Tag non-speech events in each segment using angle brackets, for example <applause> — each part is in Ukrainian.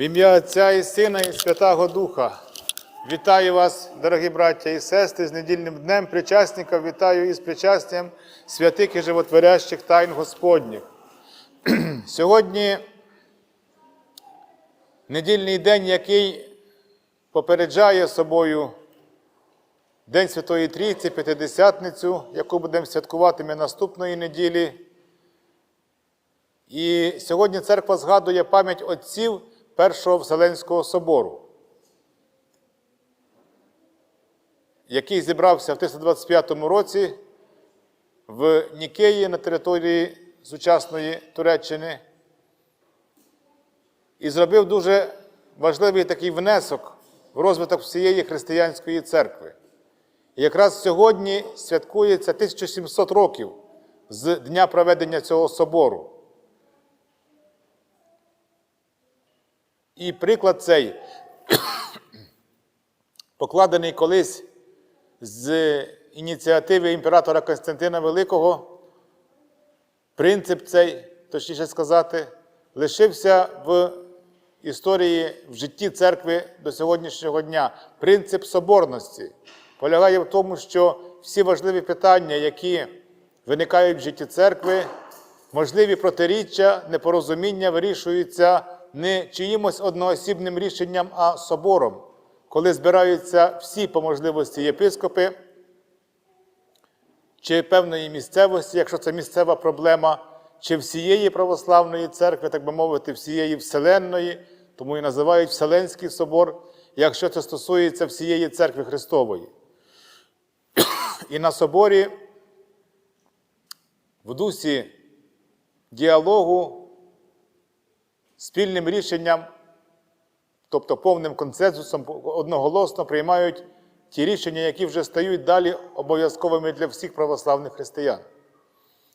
В ім'я Отця і Сина, і Святого Духа. Вітаю вас, дорогі браття і сестри, з недільним днем причасника. Вітаю із причастям святих і животворящих тайн Господніх. <clears throat> Сьогодні недільний день, який попереджає собою День Святої Трійці, П'ятидесятницю, яку будемо святкувати ми наступної неділі. І сьогодні церква згадує пам'ять отців Першого Вселенського собору, який зібрався в 325 році в Нікеї на території сучасної Туреччини і зробив дуже важливий такий внесок в розвиток всієї християнської церкви. І якраз сьогодні святкується 1700 років з дня проведення цього собору. І приклад цей, покладений колись з ініціативи імператора Константина Великого, принцип цей, точніше сказати, лишився в історії в житті церкви до сьогоднішнього дня. Принцип соборності полягає в тому, що всі важливі питання, які виникають в житті церкви, можливі протиріччя, непорозуміння вирішуються не чиїмось одноосібним рішенням, а собором, коли збираються всі по можливості єпископи чи певної місцевості, якщо це місцева проблема, чи всієї православної церкви, так би мовити, всієї Вселенної, тому і називають Вселенський собор, якщо це стосується всієї церкви Христової. І на соборі в дусі діалогу спільним рішенням, тобто повним консенсусом, одноголосно приймають ті рішення, які вже стають далі обов'язковими для всіх православних християн.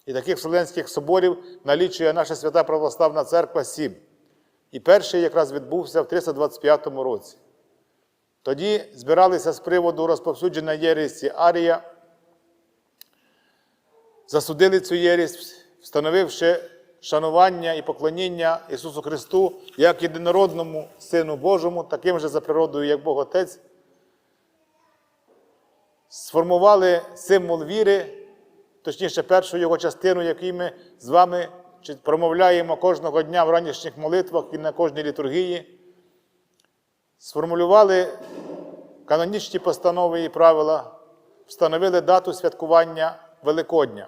І таких Вселенських соборів налічує наша свята Православна Церква сім. І перший якраз відбувся в 325 році. Тоді збиралися з приводу розповсюдження єресі Арія, засудили цю єресь, встановивши шанування і поклоніння Ісусу Христу як єдинородному Сину Божому, таким же за природою, як Бог Отець, сформували символ віри, точніше, першу його частину, яку ми з вами промовляємо кожного дня в ранішніх молитвах і на кожній літургії, сформулювали канонічні постанови і правила, встановили дату святкування Великодня.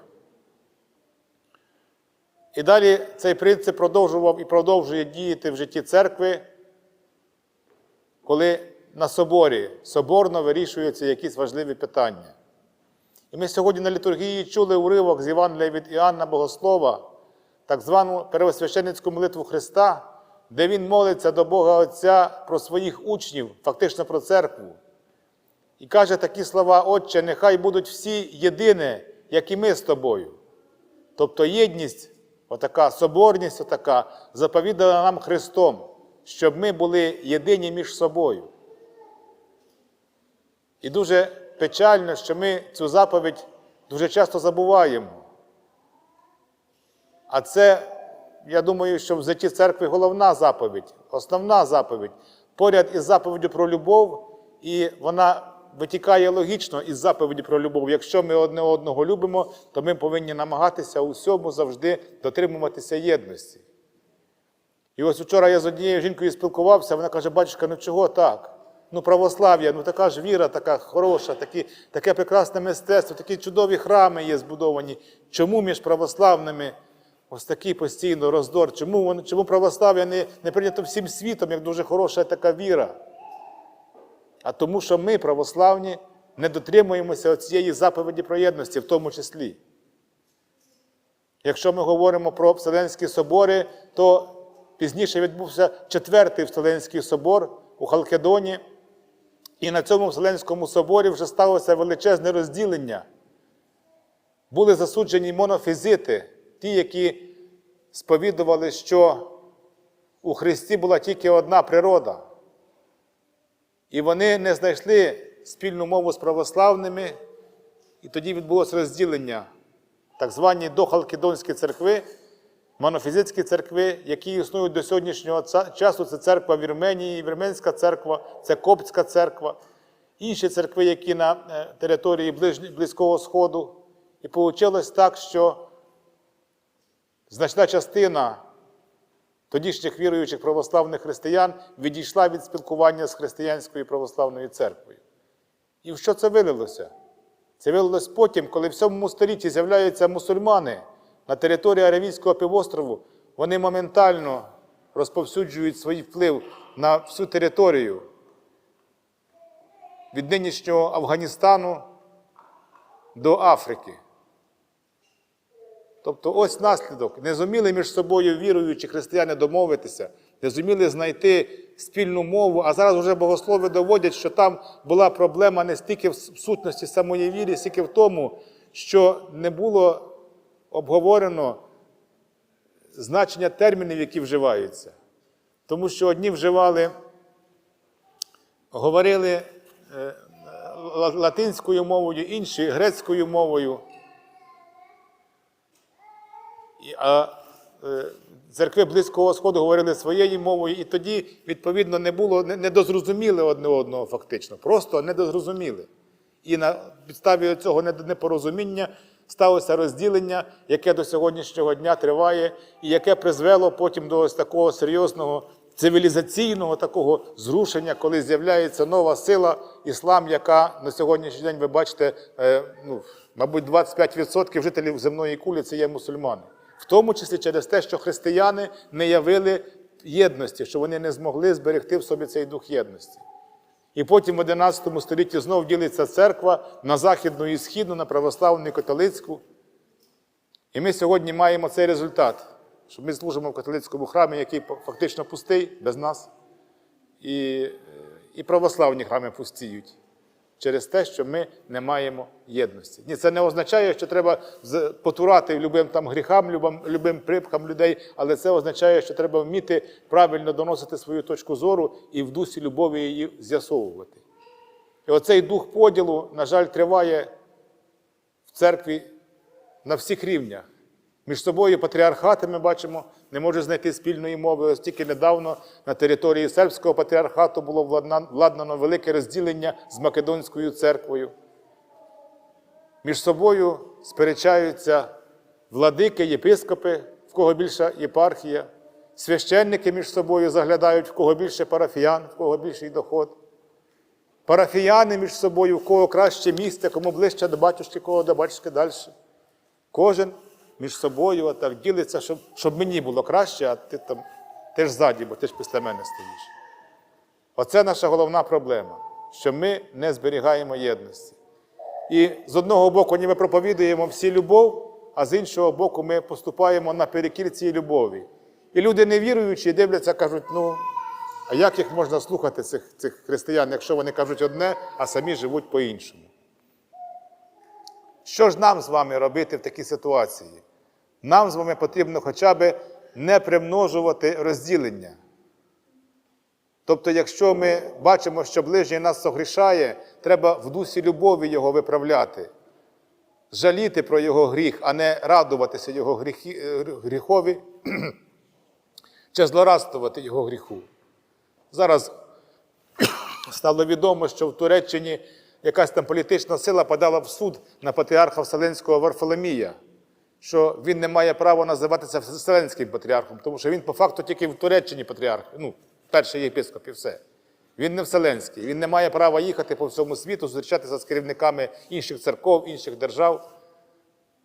І далі цей принцип продовжував і продовжує діяти в житті церкви, коли на соборі соборно вирішуються якісь важливі питання. І ми сьогодні на літургії чули уривок з Євангелія від Іоанна Богослова, так звану первосвященницьку молитву Христа, де Він молиться до Бога Отця про своїх учнів, фактично про церкву. І каже такі слова, Отче, нехай будуть всі єдине, як і ми з тобою. Тобто єдність, отака соборність, отака, заповідана нам Христом, щоб ми були єдині між собою. І дуже печально, що ми цю заповідь дуже часто забуваємо. А це, я думаю, що в житті церкви головна заповідь, основна заповідь, поряд із заповіддю про любов, і вона витікає логічно із заповіді про любов. Якщо ми одне одного любимо, то ми повинні намагатися у всьому завжди дотримуватися єдності. І ось вчора я з однією жінкою спілкувався, вона каже, батюшка, ну чого так? Ну, православ'я, ну така ж віра, така хороша, такі, таке прекрасне мистецтво, такі чудові храми є збудовані. Чому між православними ось такий постійно роздор? Чому чому православ'я не, не прийнято всім світом, як дуже хороша така віра? А тому, що ми, православні, не дотримуємося цієї заповіді про єдності, в тому числі. Якщо ми говоримо про Вселенські собори, то пізніше відбувся четвертий Вселенський собор у Халкедоні. І на цьому Вселенському соборі вже сталося величезне розділення. Були засуджені монофізити, ті, які сповідували, що у Христі була тільки одна природа. І вони не знайшли спільну мову з православними, і тоді відбулося розділення так звані дохалкедонські церкви, монофізитські церкви, які існують до сьогоднішнього часу. Це церква Вірменії, Вірменська церква, це Коптська церква, інші церкви, які на е, території Близького Сходу. І вийшло так, що значна частина тодішніх віруючих православних християн відійшла від спілкування з християнською православною церквою. І в що це вилилося? Це вилилось потім, коли в 7 столітті з'являються мусульмани на території Аравійського півострову, вони моментально розповсюджують свій вплив на всю територію від нинішнього Афганістану до Африки. Тобто ось наслідок. Не зуміли між собою віруючі християни домовитися, не зуміли знайти спільну мову, а зараз вже богослови доводять, що там була проблема не стільки в сутності самої віри, стільки в тому, що не було обговорено значення термінів, які вживаються. Тому що одні вживали, говорили е, латинською мовою, інші грецькою мовою. А е, церкви Близького Сходу говорили своєю мовою, і тоді, відповідно, не було, не, не одне одного фактично. Просто не дозрозуміли. І на підставі цього непорозуміння сталося розділення, яке до сьогоднішнього дня триває, і яке призвело потім до ось такого серйозного цивілізаційного такого зрушення, коли з'являється нова сила іслам, яка на сьогоднішній день, ви бачите, е, ну, мабуть, 25% жителів земної кулі це є мусульмани. В тому числі через те, що християни не явили єдності, що вони не змогли зберегти в собі цей дух єдності. І потім в 11 столітті знов ділиться церква на західну і східну, на православну і католицьку. І ми сьогодні маємо цей результат, що ми служимо в католицькому храмі, який фактично пустий без нас, і, е, і православні храми пустіють через те, що ми не маємо єдності. Ні, це не означає, що треба потурати любим там гріхам, любим, любим припхам людей, але це означає, що треба вміти правильно доносити свою точку зору і в дусі любові її з'ясовувати. І оцей дух поділу, на жаль, триває в церкві на всіх рівнях. Між собою патріархати ми бачимо, не можуть знайти спільної мови. Ось тільки недавно на території сербського патріархату було владна- владнано велике розділення з Македонською церквою. Між собою сперечаються владики, єпископи, в кого більша єпархія, священники між собою заглядають, в кого більше парафіян, в кого більший доход. Парафіяни між собою, в кого краще місце, кому ближче до батюшки, кого до батюшки далі. Кожен між собою отак ділиться, щоб, щоб мені було краще, а ти там ти ж ззаді, бо ти ж після мене стоїш. Оце наша головна проблема, що ми не зберігаємо єдності. І з одного боку, ніби проповідуємо всі любов, а з іншого боку, ми поступаємо наперекір цій любові. І люди невіруючі дивляться, кажуть, ну, а як їх можна слухати, цих, цих християн, якщо вони кажуть одне, а самі живуть по-іншому? Що ж нам з вами робити в такій ситуації? Нам з вами потрібно хоча б не примножувати розділення. Тобто, якщо ми бачимо, що ближній нас согрішає, треба в дусі любові його виправляти, жаліти про його гріх, а не радуватися його гріхі, е, гріхові <clears throat> чи злорадствувати його гріху. Зараз <clears throat> стало відомо, що в Туреччині якась там політична сила подала в суд на патріарха Вселенського Варфоломія, що він не має права називатися Вселенським патріархом, тому що він по факту тільки в Туреччині патріарх, ну, перший єпископ і все. Він не Вселенський, він не має права їхати по всьому світу, зустрічатися з керівниками інших церков, інших держав.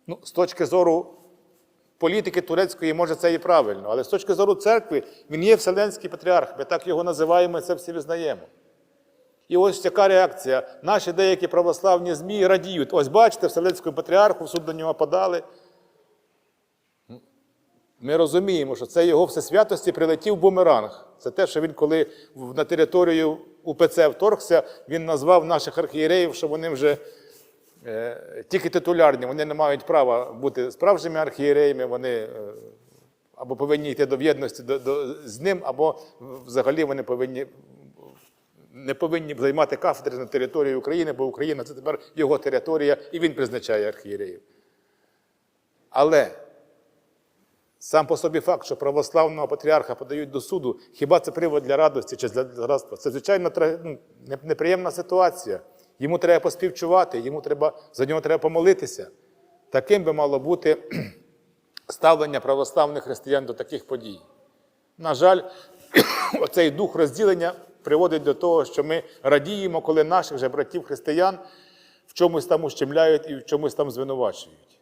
Ну, з точки зору політики турецької, може, це і правильно, але з точки зору церкви, він є Вселенський патріарх, ми так його називаємо це всі визнаємо. І ось така реакція. Наші деякі православні ЗМІ радіють. Ось бачите, Вселенського патріарху, в суд до нього подали. Ми розуміємо, що це його всесвятості прилетів бумеранг. Це те, що він, коли на територію УПЦ вторгся, він назвав наших архієреїв, що вони вже е, тільки титулярні, вони не мають права бути справжніми архієреями, вони е, або повинні йти до в'єдності до, до, з ним, або взагалі вони повинні не повинні займати кафедри на території України, бо Україна це тепер його територія, і він призначає архієреїв. Але Сам по собі факт, що православного патріарха подають до суду, хіба це привод для радості чи для зрадства? Це звичайно ну, не- неприємна ситуація. Йому треба поспівчувати, йому треба, за нього треба помолитися. Таким би мало бути <clears throat> ставлення православних християн до таких подій. На жаль, <clears throat> оцей дух розділення приводить до того, що ми радіємо, коли наших же братів християн в чомусь там ущемляють і в чомусь там звинувачують.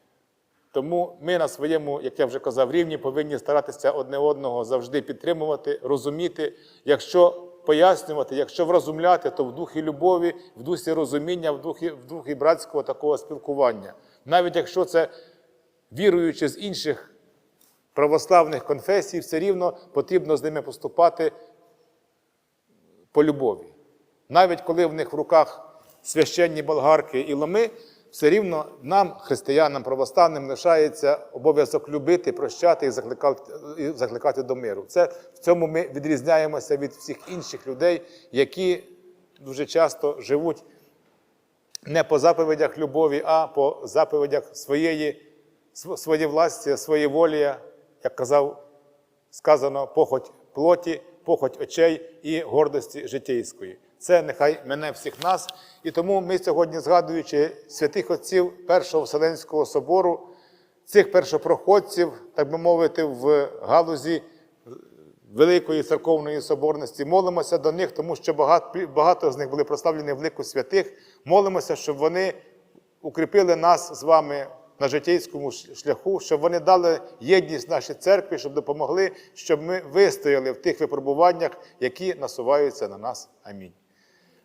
Тому ми на своєму, як я вже казав, рівні повинні старатися одне одного завжди підтримувати, розуміти. Якщо пояснювати, якщо врозумляти, то в духі любові, в дусі розуміння, в духі, в духі братського такого спілкування. Навіть якщо це віруючи з інших православних конфесій, все рівно потрібно з ними поступати по любові. Навіть коли в них в руках священні болгарки і ломи, все рівно нам, християнам, православним, лишається обов'язок любити, прощати і закликати, і закликати до миру. Це в цьому ми відрізняємося від всіх інших людей, які дуже часто живуть не по заповідях любові, а по заповідях своєї, св- своєвластя, своєволія, як казав сказано, похоть плоті, похоть очей і гордості житейської. Це нехай мене всіх нас. І тому ми сьогодні, згадуючи святих отців Першого Вселенського собору, цих першопроходців, так би мовити, в галузі Великої церковної соборності, молимося до них, тому що багато, з них були прославлені в лику святих. Молимося, щоб вони укріпили нас з вами на житейському шляху, щоб вони дали єдність нашій церкві, щоб допомогли, щоб ми вистояли в тих випробуваннях, які насуваються на нас. Амінь.